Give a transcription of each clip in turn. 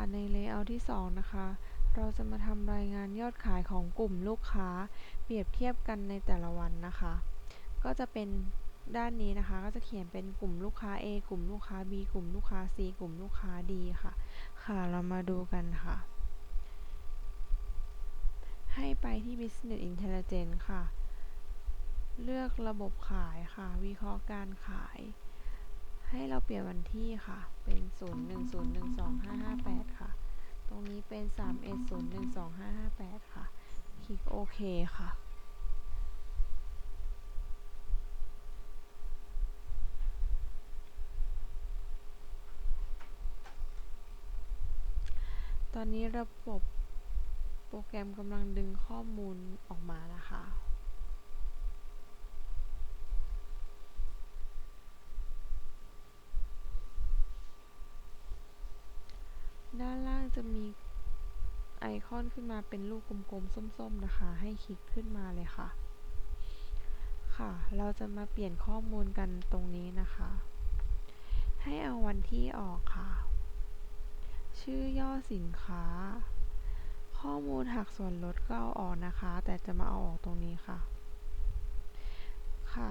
ค่ะใน Layout ที่ 2 นะคะ เราจะมาทำรายงานยอดขายของกลุ่มลูกค้า เปรียบเทียบกันในแต่ละวันนะคะ ก็จะเป็นด้านนี้นะคะ ก็จะเขียนเป็นกลุ่มลูกค้า A กลุ่มลูกค้า B กลุ่มลูกค้า C กลุ่มลูกค้า D ค่ะ ค่ะเรามาดูกันค่ะ ให้ไปที่ Business Intelligence ค่ะ เลือกระบบขายค่ะ วิเคราะห์การขายให้เราเปลี่ยนวันที่ค่ะ เป็น 01012558ค่ะตรงนี้ เป็น 31012558 ค่ะ คลิกโอเคค่ะ ตอนนี้ระบบโปรแกรมกำลังดึงข้อมูลออกมานะคะด้านล่างจะมี ไอคอนขึ้นมาเป็นลูกกลมๆ ส้มๆ นะคะ ให้คลิกขึ้นมาเลยค่ะ ค่ะ เราจะมาเปลี่ยนข้อมูลกันตรงนี้นะคะ ให้เอาวันที่ออกค่ะ ชื่อย่อสินค้า ข้อมูลหักส่วนลดก็เอาออกนะคะ แต่จะมาเอาออกตรงนี้ค่ะ ค่ะ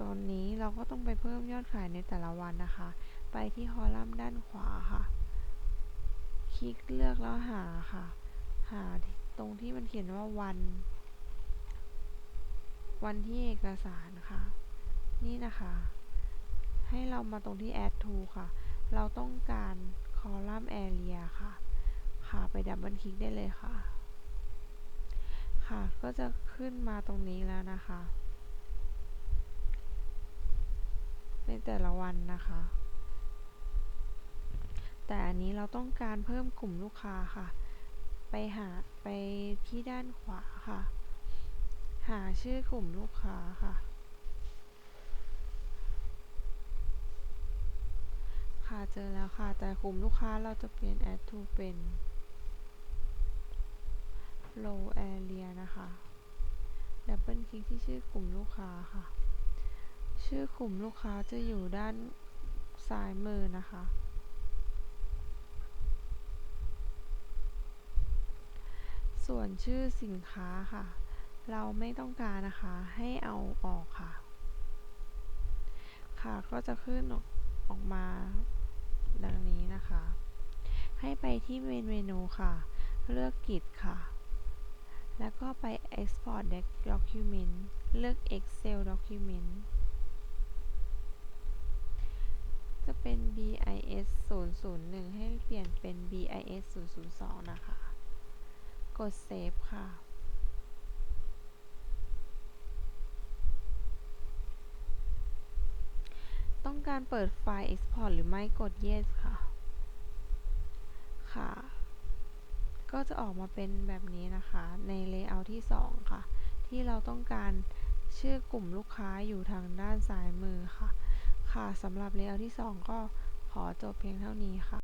ตอนนี้เราก็ต้องไปเพิ่มยอดขายในแต่ละวันนะคะ ไปที่คอลัมน์ด้านขวาค่ะ คลิกเลือกแล้วหาค่ะ หาตรงที่มันเขียนว่าวัน วันที่เอกสารค่ะ นี่นะคะ ให้เรามาตรงที่ add to ค่ะ เราต้องการคอลัมน์ area ค่ะ ค่ะไปดับเบิลคลิกได้เลยค่ะ ค่ะก็จะขึ้นมาตรงนี้แล้วนะคะ ในแต่ละวันนะคะแต่อันนี้เราต้องการเพิ่มกลุ่มลูกค้าค่ะ ไปหาไปที่ด้านขวาค่ะ หาชื่อกลุ่มลูกค้าค่ะ ค่ะเจอแล้วค่ะ แต่กลุ่มลูกค้าเราจะเปลี่ยน add to เป็น low area นะคะ ดับเบิลคลิกที่ชื่อกลุ่มลูกค้าค่ะ ชื่อกลุ่มลูกค้าจะอยู่ด้านซ้ายมือนะคะ ส่วนชื่อสินค้าค่ะ เราไม่ต้องการนะคะ ให้เอาออกค่ะ ค่ะ ก็จะขึ้นออกอกมาดังนี้นะคะ ให้ไปที่เมนเมนูค่ะ เลือกกิจค่ะ แล้วก็ไป export document เลือก excel document จะเป็น bis 001 ให้เปลี่ยนเป็น bis 002 นะคะ กด save ค่ะ ต้องการเปิดไฟล์ export หรือไม่กด yes ค่ะ ค่ะ ก็จะออกมาเป็นแบบนี้นะคะ ใน layout ที่ 2 ค่ะ ที่เราต้องการชื่อกลุ่มลูกค้าอยู่ทางด้านซ้ายมือค่ะ ค่ะสำหรับ layout ที่ 2 ก็ขอจบเพียงเท่านี้ค่ะ